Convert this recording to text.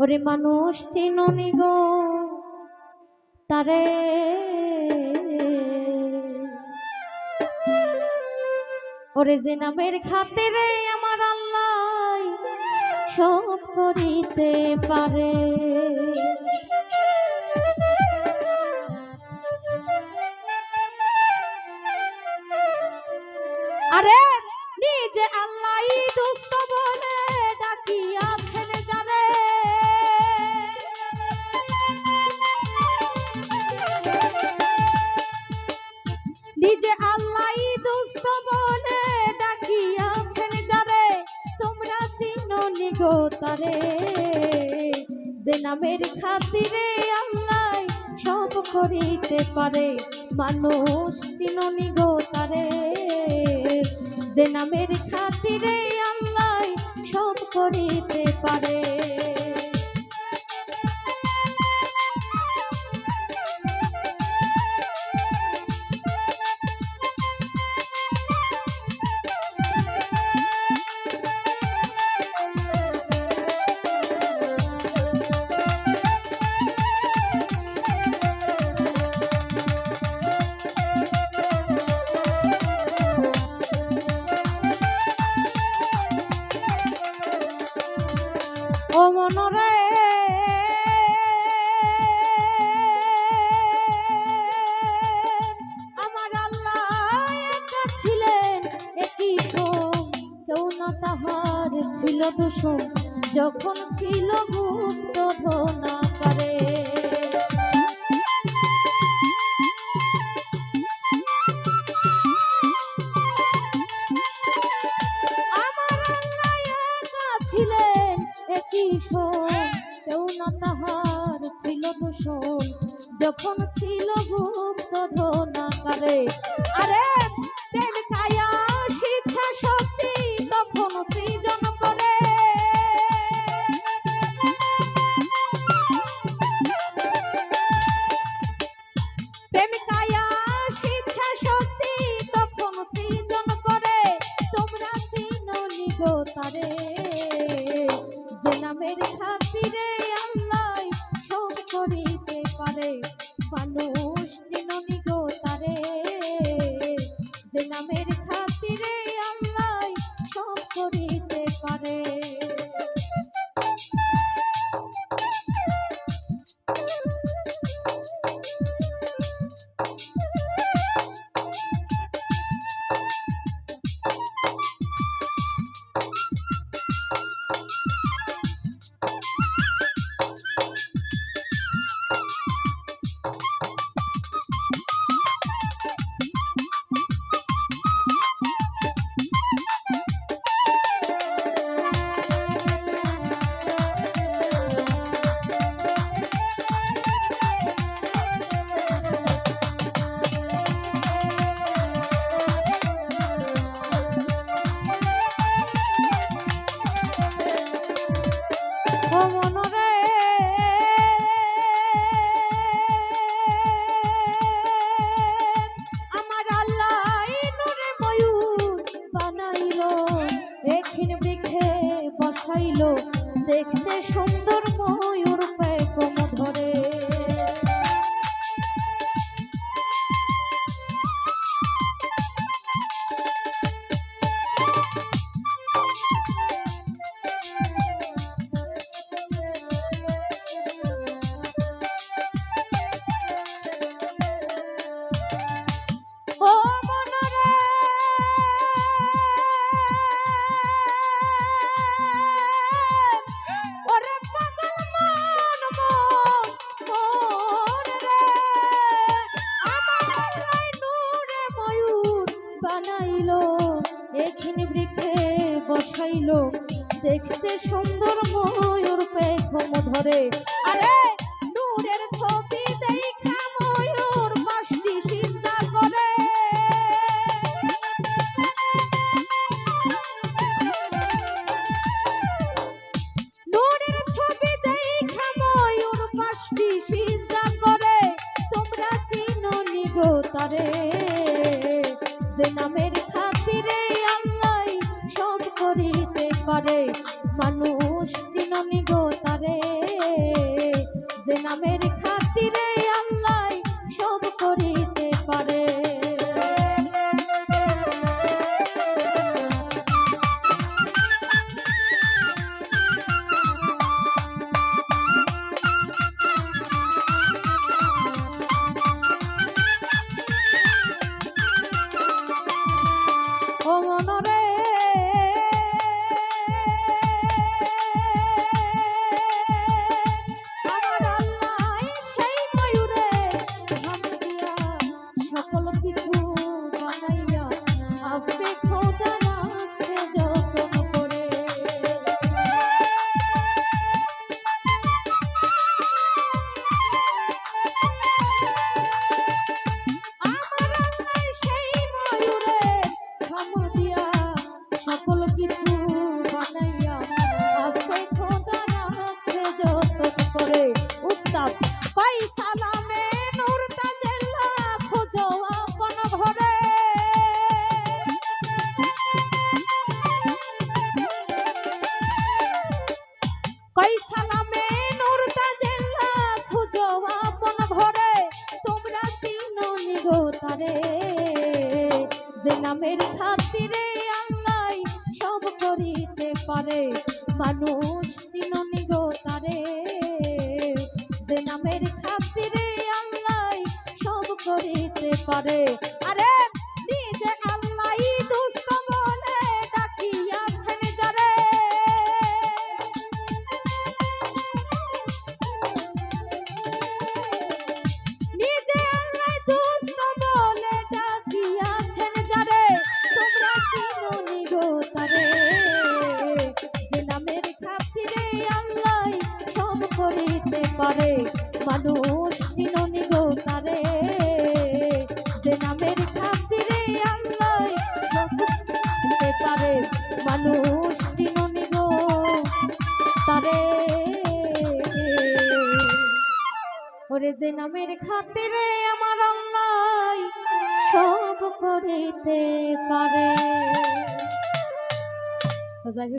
ওরে মানুষ চিননি গো তারে। ওরে যে নামের খাতিরে আমার আল্লাহ সব করিতে পারে। চিনো নিগো তারে, যে নামের খাতিরে আল্লাহ সব করিতে পারে। মানুষ চিনো নিগো তারে, যে নামের খাতিরে না ছিল যখন ছিল গুপ্ত ধনা ছিলেন একই সোম কেউ ছিল দূষণ যখন তারে। যে নামের খাতিরে আল্লাহ সব করিতে পারে মানুষ চিনো গো তারে। যে দেখতে সুন্দর ময়ূর পেখম ধরে। আরে নূরের ছবি দেখা ময়ূর পাশটি চিন্তা করে। ছবি দেখা ময়ূর চিন্তা করে। তোমরা চিনো নিগো তারে। যে নামের রে মানুষ চিননি গো তারে। যে নামের খাতিরে প্রতাপ কই সালামে নূর জেলা খুঁজো আপন ঘরে। কই সালামে নূর তাজেল্লা, খুঁজো আপন ভরে তোমরা চিনো নিগো তারে। যে নামের খাতিরে আল্লাহ সব করিতে পারে। মানুষ পারে? মানুষ চিনো নিগো তারে। যে নামের খাতিরে আল্লাহ পারে। মানুষ চিনো নিগো তারে। ওরে যে নামের খাতিরে আমার আল্লাহ সব করিতে পারে।